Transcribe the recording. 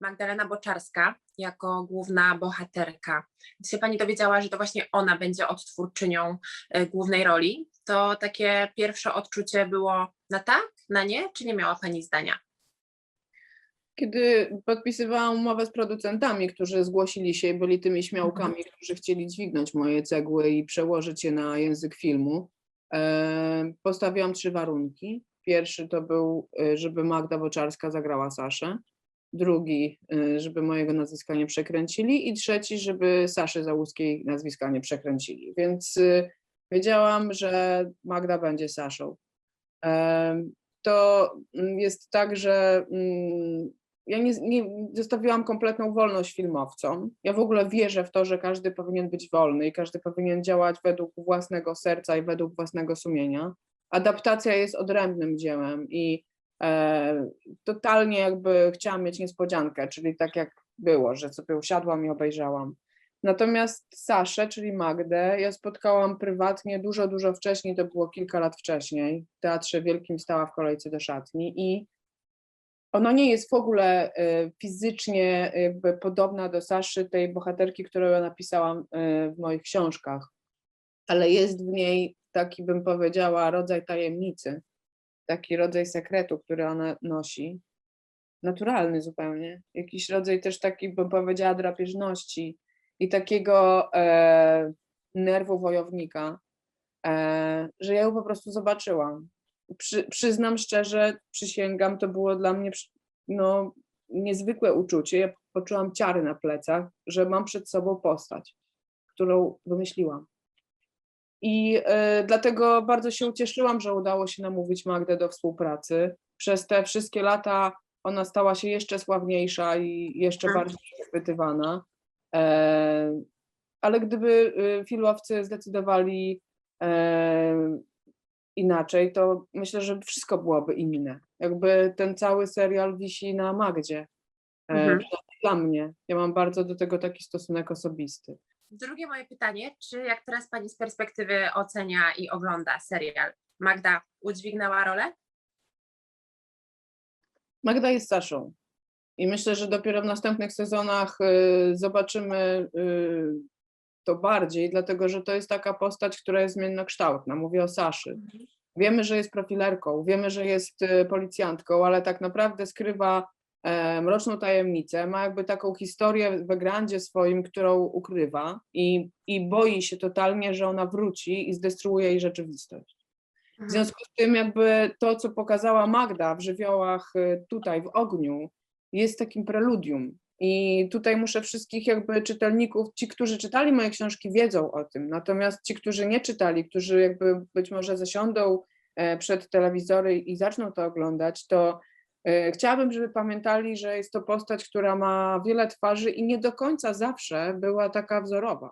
Magdalena Boczarska jako główna bohaterka. Gdy się Pani dowiedziała, że to właśnie ona będzie odtwórczynią y, głównej roli, to takie pierwsze odczucie było na tak, na nie, czy nie miała Pani zdania? Kiedy podpisywałam umowę z producentami, którzy zgłosili się i byli tymi śmiałkami, którzy chcieli dźwignąć moje cegły i przełożyć je na język filmu, e, postawiłam trzy warunki. Pierwszy to był, e, żeby Magda Boczarska zagrała Saszę. Drugi, e, żeby mojego nazwiska nie przekręcili. I trzeci, żeby Saszy Załuskiej nazwiska nie przekręcili. Więc e, wiedziałam, że Magda będzie Saszą. To mm, jest tak, że mm, ja nie, nie zostawiłam kompletną wolność filmowcom. Ja w ogóle wierzę w to, że każdy powinien być wolny i każdy powinien działać według własnego serca i według własnego sumienia. Adaptacja jest odrębnym dziełem i totalnie jakby chciałam mieć niespodziankę, czyli tak jak było, że sobie usiadłam i obejrzałam. Natomiast Saszę, czyli Magdę, ja spotkałam prywatnie dużo, dużo wcześniej, to było kilka lat wcześniej. W Teatrze Wielkim stała w kolejce do szatni i ona nie jest w ogóle y, fizycznie podobna do Saszy, tej bohaterki, którą ja napisałam y, w moich książkach, ale jest w niej taki, bym powiedziała, rodzaj tajemnicy, taki rodzaj sekretu, który ona nosi, naturalny zupełnie, jakiś rodzaj też taki, bym powiedziała, drapieżności i takiego e, nerwu wojownika, e, że ja ją po prostu zobaczyłam przy, przyznam szczerze, przysięgam, to było dla mnie no, niezwykłe uczucie. Ja poczułam ciary na plecach, że mam przed sobą postać, którą wymyśliłam. I e, dlatego bardzo się ucieszyłam, że udało się namówić Magdę do współpracy. Przez te wszystkie lata ona stała się jeszcze sławniejsza i jeszcze Mhm. bardziej przechwytywana. E, ale gdyby y, filmowcy zdecydowali e, inaczej, to myślę, że wszystko byłoby inne. Jakby ten cały serial wisi na Magdzie. E, Mhm. Dla mnie. Ja mam bardzo do tego taki stosunek osobisty. Drugie moje pytanie, czy jak teraz Pani z perspektywy ocenia i ogląda serial, Magda udźwignęła rolę? Magda jest Saszą. I myślę, że dopiero w następnych sezonach y, zobaczymy y, to bardziej, dlatego że to jest taka postać, która jest zmiennokształtna. Mówię o Saszy. Wiemy, że jest profilerką, wiemy, że jest y, policjantką, ale tak naprawdę skrywa mroczną tajemnicę, ma jakby taką historię w grandzie swoim, którą ukrywa i, i boi się totalnie, że ona wróci i zdestruuje jej rzeczywistość. W związku z tym jakby to, co pokazała Magda w żywiołach y, tutaj w ogniu, jest takim preludium. I tutaj muszę wszystkich jakby czytelników, ci, którzy czytali moje książki, wiedzą o tym. Natomiast ci, którzy nie czytali, którzy jakby być może zasiądą e, przed telewizory i zaczną to oglądać, to e, chciałabym, żeby pamiętali, że jest to postać, która ma wiele twarzy i nie do końca zawsze była taka wzorowa.